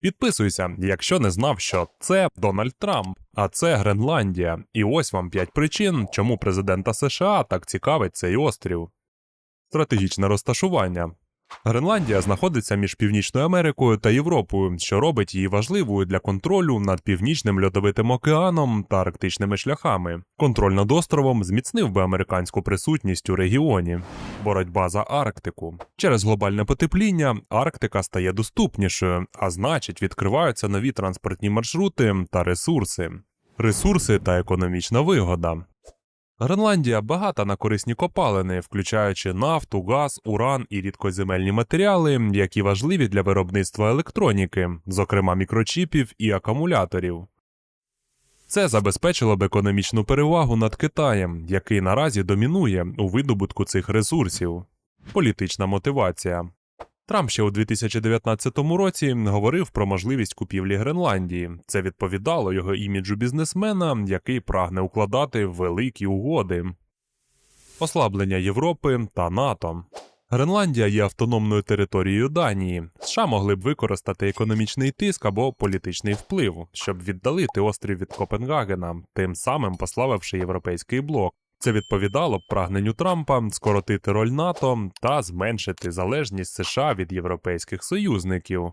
Підписуйся, якщо не знав, що це Дональд Трамп, а це Гренландія. І ось вам 5 причин, чому президента США так цікавить цей острів. Стратегічне розташування. Гренландія знаходиться між Північною Америкою та Європою, що робить її важливою для контролю над Північним льодовитим океаном та арктичними шляхами. Контроль над островом зміцнив би американську присутність у регіоні. Боротьба за Арктику. Через глобальне потепління Арктика стає доступнішою, а значить, відкриваються нові транспортні маршрути та ресурси. Ресурси та економічна вигода. Гренландія багата на корисні копалини, включаючи нафту, газ, уран і рідкоземельні матеріали, які важливі для виробництва електроніки, зокрема мікрочіпів і акумуляторів. Це забезпечило б економічну перевагу над Китаєм, який наразі домінує у видобутку цих ресурсів. Політична мотивація. Трамп ще у 2019 році говорив про можливість купівлі Гренландії. Це відповідало його іміджу бізнесмена, який прагне укладати великі угоди. Ослаблення Європи та НАТО. Гренландія є автономною територією Данії. США могли б використати економічний тиск або політичний вплив, щоб віддалити острів від Копенгагена, тим самим послабивши європейський блок. Це відповідало б прагненню Трампа скоротити роль НАТО та зменшити залежність США від європейських союзників.